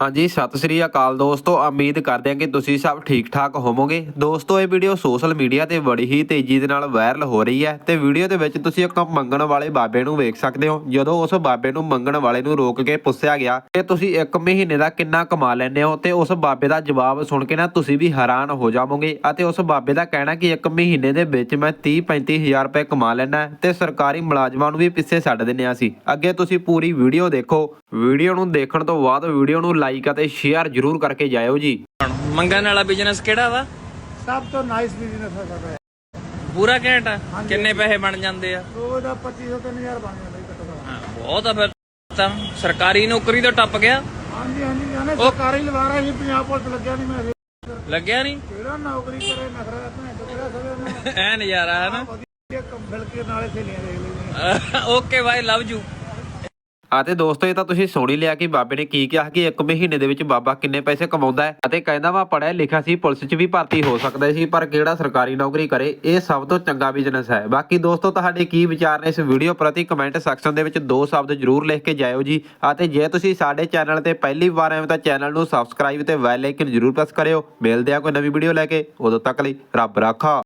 ਹਾਂਜੀ, ਸਤਿ ਸ੍ਰੀ ਅਕਾਲ ਦੋਸਤੋ। ਉਮੀਦ ਕਰਦੇ ਹਾਂ ਕਿ ਤੁਸੀਂ ਸਭ ਠੀਕ ਠਾਕ ਹੋਵੋਗੇ। ਦੋਸਤੋ, ਇਹ ਵੀਡੀਓ ਸੋਸ਼ਲ ਮੀਡੀਆ ਤੇ ਬੜੀ ਹੀ ਤੇਜ਼ੀ ਦੇ ਨਾਲ ਵਾਇਰਲ ਹੋ ਰਹੀ ਹੈ ਤੇ ਵੀਡੀਓ ਦੇ ਵਿੱਚ ਤੁਸੀਂ ਇੱਕ ਮੰਗਣ ਵਾਲੇ ਬਾਬੇ ਨੂੰ ਵੇਖ ਸਕਦੇ ਹੋ। ਜਦੋਂ ਉਸ ਬਾਬੇ ਨੂੰ ਮੰਗਣ ਵਾਲੇ ਨੂੰ ਰੋਕ ਕੇ ਪੁੱਛਿਆ ਗਿਆ ਕਿ ਤੁਸੀਂ ਇੱਕ ਮਹੀਨੇ ਦਾ ਕਿੰਨਾ ਕਮਾ ਲੈਂਦੇ ਹੋ? ਤੇ ਉਸ ਬਾਬੇ ਦਾ ਜਵਾਬ ਸੁਣ ਕੇ ਨਾ ਤੁਸੀਂ ਵੀ ਹੈਰਾਨ ਹੋ ਜਾਵੋਗੇ ਅਤੇ ਉਸ ਬਾਬੇ ਦਾ ਕਹਿਣਾ ਕਿ ਇੱਕ ਮਹੀਨੇ ਦੇ ਵਿੱਚ ਮੈਂ 30 35000 ਰੁਪਏ ਕਮਾ ਲੈਣਾ ਤੇ ਸਰਕਾਰੀ ਮੁਲਾਜ਼ਮਾਂ ਨੂੰ ਵੀ ਪਿੱਛੇ ਛੱਡ ਦਿੰਦੇ ਹਾਂ ਅਸੀਂ। ਅੱਗੇ ਤੁਸੀਂ ਪੂਰੀ ਵੀਡੀਓ ਦੇਖੋ। ਵੀਡੀਓ ਨੂੰ ਦੇਖਣ ਤੋਂ ਬਾਅਦ ਵੀਡੀਓ ਨੂੰ ਲਾਈਕ ਅਤੇ ਸ਼ੇਅਰ ਜ਼ਰੂਰ ਕਰਕੇ ਜਾਇਓ ਜੀ। ਮੰਗਣ ਵਾਲਾ ਬਿਜ਼ਨਸ ਕਿਹੜਾ ਵਾ? ਸਭ ਤੋਂ ਨਾਈਸ ਬਿਜ਼ਨਸ ਹੈ ਸਾਡਾ। ਪੂਰਾ ਘੈਂਟ ਆ? ਕਿੰਨੇ ਪੈਸੇ ਬਣ ਜਾਂਦੇ ਆ? ਰੋਜ਼ ਦਾ 2500 3000 ਬਣ ਜਾਂਦਾ ਜੀ ਘੱਟੋ ਘੱਟ। ਹਾਂ, ਬਹੁਤ ਆ ਫਿਰ ਤਾਂ। ਸਰਕਾਰੀ ਨੌਕਰੀ ਤਾਂ ਟੱਪ ਗਿਆ? ਹਾਂਜੀ ਹਾਂਜੀ ਜਾਨੇ ਸਰਕਾਰੀ ਲਵਾਰਾ ਹੀ ਪੰਜਾਬ ਪੁਲਿਸ ਲੱਗਿਆ ਨਹੀਂ ਮੈਂ ਲੱਗਿਆ ਨਹੀਂ ਕਿਹੜਾ ਨੌਕਰੀ ਕਰੇ ਨਖਰਾ ਭੈਣ ਤੋਂ ਕਿਹੜਾ ਸਵੇ ਐ ਨਜ਼ਾਰਾ ਹੈ ਨਾ। ਵਧੀਆ ਕੰਮ ਮਿਲ ਕੇ ਨਾਲੇ ਸਹੇਲੀਆਂ ਦੇਖ ਲੈਂਦੀਆਂ ਓਕੇ ਬਾਈ ਲਵ ਯੂ। ਅਤੇ ਦੋਸਤੋ, ਇਹ ਤਾਂ ਤੁਸੀਂ ਸੁਣੀ ਲਿਆ ਕਿ ਬਾਬੇ ਨੇ ਕੀ ਕਿਹਾ ਕਿ ਇੱਕ ਮਹੀਨੇ ਦੇ ਵਿੱਚ ਬਾਬਾ ਕਿੰਨੇ ਪੈਸੇ ਕਮਾਉਂਦਾ ਹੈ ਅਤੇ ਕਹਿੰਦਾ ਵਾ ਪੜਿਆ ਲਿਖਿਆ ਸੀ, ਪੁਲਿਸ 'ਚ ਵੀ ਭਰਤੀ ਹੋ ਸਕਦਾ ਸੀ, ਪਰ ਕਿਹੜਾ ਸਰਕਾਰੀ ਨੌਕਰੀ ਕਰੇ, ਇਹ ਸਭ ਤੋਂ ਚੰਗਾ ਬਿਜ਼ਨਸ ਹੈ। ਬਾਕੀ ਦੋਸਤੋ, ਤੁਹਾਡੇ ਕੀ ਵਿਚਾਰ ਨੇ ਇਸ ਵੀਡੀਓ ਪ੍ਰਤੀ ਕਮੈਂਟ ਸੈਕਸ਼ਨ ਦੇ ਵਿੱਚ ਦੋ ਸ਼ਬਦ ਜ਼ਰੂਰ ਲਿਖ ਕੇ ਜਾਇਓ ਜੀ। ਅਤੇ ਜੇ ਤੁਸੀਂ ਸਾਡੇ ਚੈਨਲ ਤੇ ਪਹਿਲੀ ਵਾਰ ਆਏ ਹੋ ਤਾਂ ਚੈਨਲ ਨੂੰ ਸਬਸਕ੍ਰਾਈਬ ਤੇ ਬੈਲ ਆਈਕਨ ਜ਼ਰੂਰ ਪ੍ਰੈਸ ਕਰਿਓ। ਮਿਲਦੇ ਆ ਕੋਈ ਨਵੀਂ ਵੀਡੀਓ ਲੈ ਕੇ। ਉਦੋਂ ਤੱਕ ਲਈ ਰੱਬ ਰਾਖਾ।